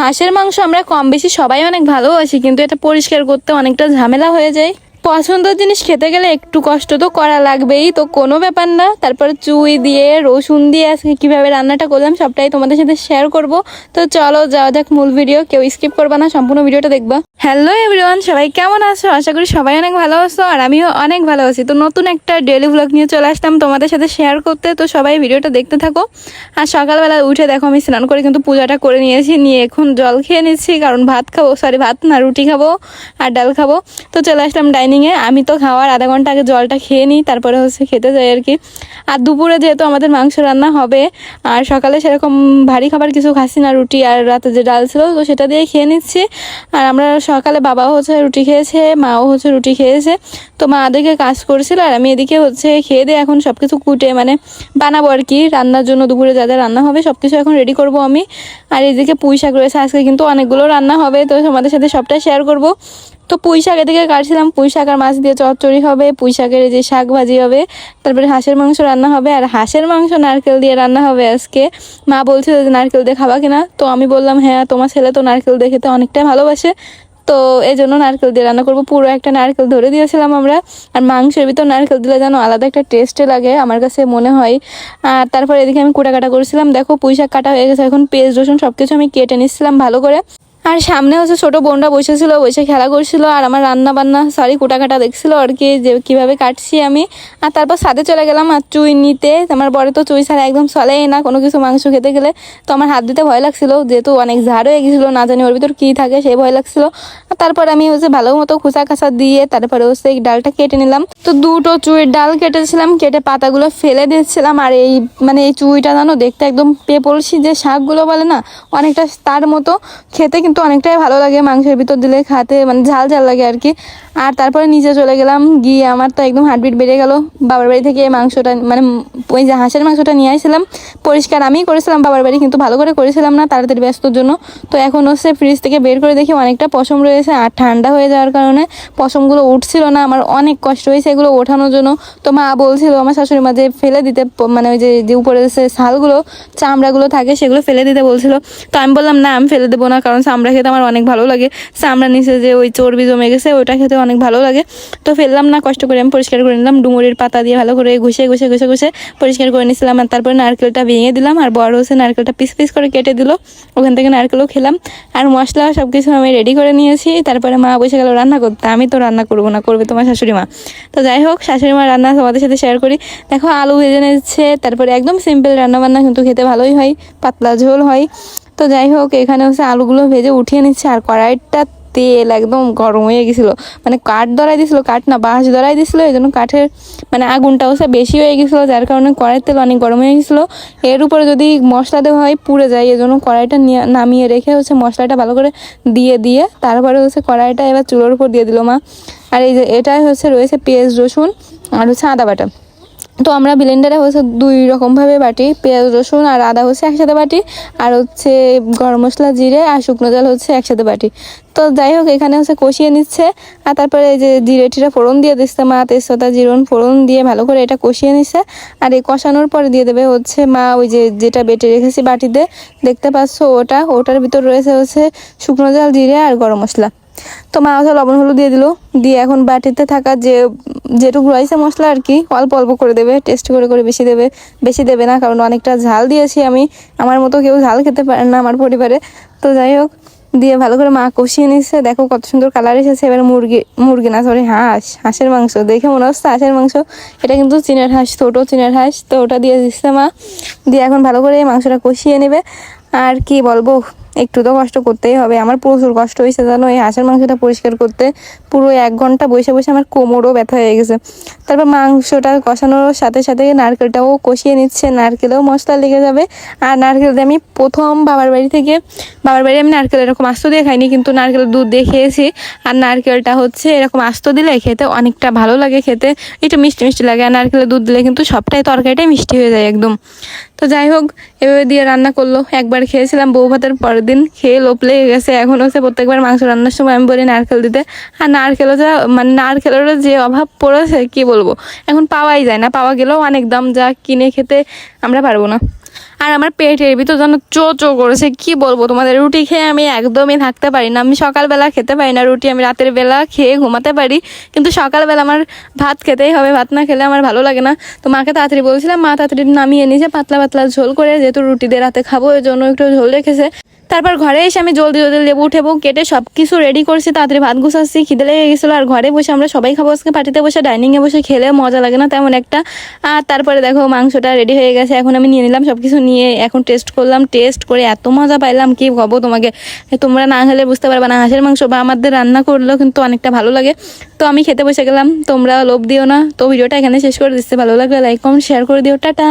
হাঁসের মাংস আমরা কম বেশি সবাই অনেক ভালোবাসি, কিন্তু এটা পরিষ্কার করতে অনেকটা ঝামেলা হয়ে যায়। পছন্দের জিনিস খেতে গেলে একটু কষ্ট তো করা লাগবেই, তো কোনো ব্যাপার না। তারপরে চুই দিয়ে, রসুন দিয়ে আজকে কীভাবে রান্নাটা করলাম সবটাই তোমাদের সাথে শেয়ার করব। তো চলো যাওয়া যাক মূল ভিডিও কেউ স্কিপ করবে না, সম্পূর্ণ ভিডিওটা দেখবা। হ্যালো এভরিওয়ান সবাই কেমন আছো? আশা করি সবাই অনেক ভালো আছো, আর আমিও অনেক ভালো আছি। তো নতুন একটা ডেলি ব্লগ নিয়ে চলে আসলাম তোমাদের সাথে শেয়ার করতে। তো সবাই ভিডিওটা দেখতে থাকো। আর সকালবেলা উঠে দেখো, আমি স্নান করে কিন্তু পূজাটা করে নিয়েছি, নিয়ে এখন জল খেয়ে নিচ্ছি, কারণ ভাত খাব সরি ভাত না, রুটি খাব, আর ডাল খাব। তো চলে আসলাম ডাইনিংয়ে আমি তো খাওয়ার আধা ঘণ্টা আগে জলটা খেয়ে নিই, তারপরে হচ্ছে খেতে যাই আর কি। আর দুপুরে যেহেতু আমাদের মাংস রান্না হবে, আর সকালে সেরকম ভারী খাবার কিছু খাচ্ছি না, রুটি আর রাতে যে ডাল ছিল, তো সেটা দিয়ে খেয়ে নিচ্ছি। আর আমরা সকালে বাবাও হচ্ছে রুটি খেয়েছে, মাও হচ্ছে রুটি খেয়েছে। তো মা আদেরকে কাজ করছিল আর আমি এদিকে হচ্ছে খেয়ে দিয়ে এখন সব কিছু কুটে মানে বানাবো আর কি। রান্নার জন্য দুপুরে যা যা রান্না হবে সব কিছু এখন রেডি করব আমি। আর এদিকে পুঁই শাক রয়েছে, আজকে কিন্তু অনেকগুলো রান্না হবে, তো তোমাদের সাথে সবটাই শেয়ার করব। তো পুঁই শাক এদিকে কাটছিলাম। পুঁই শাক আর মাছ দিয়ে চচ্চড়ি হবে, পুঁই শাকের যে শাক ভাজি হবে, তারপরে হাঁসের মাংস রান্না হবে, আর হাঁসের মাংস নারকেল দিয়ে রান্না হবে আজকে। মা বলছিল যে নারকেল দিয়ে খাবা কিনা? তো আমি বললাম হ্যাঁ তোমার ছেলে তো নারকেল দিয়ে খেতে অনেকটাই ভালোবাসে। তো এই জন্য নারকেল দিয়ে রান্না করব। পুরো একটা নারকেল ধরে দিয়েছিলাম আমরা, আর মাংসের ভিতর নারকেল দিলে যেন আলাদা একটা টেস্টে লাগে, আমার কাছে মনে হয়। আর তারপর এদিকে আমি কুটা কাটা করেছিলাম। দেখো পুঁই শাক কাটা হয়ে গেছে, এখন পেঁয়াজ, রসুন সব কিছু আমি কেটে নিচ্ছিলাম ভালো করে। আর সামনে হচ্ছে ছোট বোনটা বসেছিল, বসে খেলা করছিল, আর আমার রান্না বান্না সরি কুটা কাটা দেখছিল, আর কি যে কীভাবে কাটছি আমি। আর তারপর সাথে চলে গেলাম, আর চুই নিতে। আমার বড় তো চুই ছাড়া একদম চলেই না, কোনো কিছু মাংস খেতে গেলে। তো আমার হাত দিতে ভয় লাগছিল, যেহেতু অনেক ঝাড় হয়ে গেছিল, না জানি ওর ভিতর কী থাকে, সেই ভয় লাগছিল। আর তারপর আমি হচ্ছে ভালো মতো খুচা খাসা দিয়ে তারপরে হচ্ছে এই ডালটা কেটে নিলাম। তো দুটো চুইয়ের ডাল কেটেছিলাম, কেটে পাতাগুলো ফেলে দিচ্ছিলাম আর এই মানে এই চুইটা জানো দেখতে একদম পেপলসি যে শাকগুলো বলে না, অনেকটা তার মতো। খেতে কিন্তু অনেকটাই ভালো লাগে মাংসের ভিতর দিলে খাতে মানে ঝাল ঝাল লাগে আর কি। আর তারপরে নিচে চলে গেলাম, গিয়ে আমার তো একদম হার্টবিট বেড়ে গেল। বাবার বাড়ি থেকে মাংসটা মানে ওই যে হাঁসের মাংসটা নিয়ে আসছিলাম পরিষ্কার আমিই করেছিলাম, বাবার বাড়ি কিন্তু ভালো করে করেছিলাম না তাড়াতাড়ি ব্যস্তর জন্য। তো এখন হচ্ছে ফ্রিজ থেকে বের করে দেখি অনেকটা পশম রয়েছে আর ঠান্ডা হয়ে যাওয়ার কারণে পশমগুলো উঠছিল না, আমার অনেক কষ্ট হয়েছে এগুলো ওঠানোর জন্য। তো মা বলছিল, আমার শাশুড়ি মা যে ফেলে দিতে মানে ওই যে যে উপরে যে শালগুলো, চামড়াগুলো থাকে সেগুলো ফেলে দিতে বলছিল। তো আমি বললাম, না, আমি ফেলে দেবো না, কারণ চামড়া খেতে আমার অনেক ভালো লাগে। চামড়া নিচে যে ওই চর্বি জমে গেছে ওইটা খেতে অনেক ভালো লাগে। তো ফেললাম না, কষ্ট করে আমি পরিষ্কার করে নিলাম, ডুমুরির পাতা দিয়ে ভালো করে ঘষে ঘষে ঘষে ঘষে পরিষ্কার করে নিয়েছিলাম আর তারপরে নারকেলটা ভেঙে দিলাম আর বড় হচ্ছে নারকেলটা পিস পিস করে কেটে দিল। ওখান থেকে নারকেলও খেলাম। আর মশলা সব কিছু আমি রেডি করে নিয়েছি। তারপরে মা বসে গেল রান্না করতে। আমি তো রান্না করব না, করবে তোমার শাশুড়ি মা। তো যাই হোক, শাশুড়ি মা রান্না তোমাদের সাথে শেয়ার করি। দেখো আলু ভেজে নিচ্ছে। তারপরে একদম সিম্পল রান্না বান্না কিন্তু খেতে ভালোই হয়, পাতলা ঝোল হয়। তো যাই হোক, এখানে হচ্ছে আলুগুলো ভেজে উঠিয়ে নিচ্ছে। আর কড়াইটা তেল একদম গরম হয়ে গেছিল। মানে কাঠ ধরাই দিছিল, কাঠ না, বাঁশ ধরাই দিছিল, এই জন্য কাঠের মানে আগুনটা হচ্ছে বেশি হয়ে গেছিল, যার কারণে কড়াইয়ের তেল অনেক গরম হয়ে গেছিল। এর উপরে যদি মশলা দেওয়া হয়, পুড়ে যায়, এই জন্য কড়াইটা নামিয়ে রেখে হচ্ছে মশলাটা ভালো করে দিয়ে দিয়ে তারপরে হচ্ছে কড়াইটা এবার চুলোর উপর দিয়ে দিল মা। আর এই যে এটাই হচ্ছে রয়েছে পেঁয়াজ রসুন আর হচ্ছে আদা বাটা। তো আমরা ব্লেন্ডারে হচ্ছে দুই রকমভাবে বাটি, পেঁয়াজ, রসুন আর আদা হচ্ছে একসাথে বাটি, আর হচ্ছে গরম মশলা, জিরে আর শুকনো জল হচ্ছে একসাথে বাটি। তো যাই হোক, এখানে হচ্ছে কষিয়ে নিচ্ছে, আর তারপরে এই যে জিরে টিরে ফোড়ন দিয়ে দিচ্ছে, মা তেজপাতা জিরন ফোড়ন দিয়ে ভালো করে এটা কষিয়ে নিচ্ছে, আর এই কষানোর পরে দিয়ে দেবে হচ্ছে মা ওই যে যেটা বেটে রেখেছি বাটিতে, দেখতে পাচ্ছ ওটা, ওটার ভিতর রয়েছে হচ্ছে শুকনো জল, জিরে আর গরম মশলা। তো মা লবণ হলুদ দিয়ে দিল। দিয়ে এখন বাটিতে থাকা যে, যেটুকু রয়েছে মশলা আর কি, অল্প অল্প করে দেবে টেস্ট করে করে বেশি দেবে বেশি দেবে না, কারণ অনেকটা ঝাল দিয়েছি আমি। আমার মতো কেউ ঝাল খেতে পারে না আমার পরিবারে। তো যাই হোক, দিয়ে ভালো করে মা কষিয়ে নিচ্ছে। দেখো কত সুন্দর কালার এসেছে। এবার মুরগি মুরগি না সরি হাঁস, হাঁসের মাংস। দেখে মনে হচ্ছে হাঁসের মাংস। এটা কিন্তু চিনের হাঁস, ছোটো চীনের হাঁস। তো ওটা দিয়ে দিচ্ছে মা। দিয়ে এখন ভালো করে মাংসটা কষিয়ে নেবে। আর কি বলব? একটু তো কষ্ট করতেই হবে। আমার প্রচুর কষ্ট হয়েছে, জানো? এই হাঁসের মাংসটা পরিষ্কার করতে পুরো এক ঘণ্টা বসে বসে আমার কোমরও ব্যথা হয়ে গেছে। তারপর মাংসটা কষানোর সাথে সাথে নারকেলটাও কষিয়ে নিচ্ছে। নারকেলেও মশলা লেগে যাবে। আর নারকেল দিয়ে আমি প্রথম বাবার বাড়ি থেকে, বাবার বাড়ি আমি নারকেল এরকম আস্ত দিয়ে খাইনি, কিন্তু নারকেল দুধ দিয়ে খেয়েছি। আর নারকেলটা হচ্ছে এরকম আস্ত দিলে খেতে অনেকটা ভালো লাগে খেতে। একটু মিষ্টি মিষ্টি লাগে। আর নারকেলের দুধ দিলে কিন্তু সবটাই তরকারিটাই মিষ্টি হয়ে যায় একদম। তো যাই হোক, এভাবে দিয়ে রান্না করল। একবার খেয়েছিলাম বউ ভাতের পরের দিন, খেয়ে লোপ লেগে গেছে। এখন হচ্ছে প্রত্যেকবার মাংস রান্নার সময় আমি বলি নারকেল দিতে। আর নারকেলও যা মানে নারকেলেরও যে অভাব পড়েছে, কি বলব? এখন পাওয়াই যায় না। পাওয়া গেলেও অনেক দাম, যা কিনে খেতে আমরা পারব না। আর আমার পেটের ভিতর যেন চো চো করেছে, কি বলব তোমাদের? রুটি খেয়ে আমি একদমই থাকতে পারি না। আমি সকালবেলা খেতে পারি না রুটি, আমি রাতের বেলা খেয়ে ঘুমাতে পারি। কিন্তু সকালবেলা আমার ভাত খেতেই হবে, ভাত না খেলে আমার ভালো লাগে না। তো মাকে তাড়াতাড়ি বলছিলাম, মা তাড়াতাড়ি নামিয়ে নিয়েছে পাতলা পাতলা ঝোল করে, যেহেতু রুটি দিয়ে রাতে খাব এর জন্য একটু ঝোল রেখেছে। তারপর ঘরে এসে আমি জলদি জলদি লেবু টেবু কেটে সব কিছু রেডি করছি, তাড়াতাড়ি ভাত গুছাচ্ছি, খিদে লেগে গেছিল, আর ঘরে বসে আমরা সবাই খাব, আজকে পার্টিতে বসে ডাইনিংয়ে বসে খেলে মজা লাগে না তেমন একটা। আর তারপরে দেখো মাংসটা রেডি হয়ে গেছে, এখন আমি নিয়ে নিলাম সব কিছু নিয়ে এখন টেস্ট করলাম টেস্ট করে এত মজা পাইলাম, কি ভাবো তোমাকে? তোমরা না হলে বুঝতে পারবে না, হাঁসের মাংস বা আমাদের রান্না করলেও কিন্তু অনেকটা ভালো লাগে। তো আমি খেতে বসে গেলাম তোমরা লোভ দিও না। তো ভিডিওটা এখানে শেষ করে দিচ্ছে, ভালো লাগলে লাইক কমেন্ট শেয়ার করে দিও, টাটা।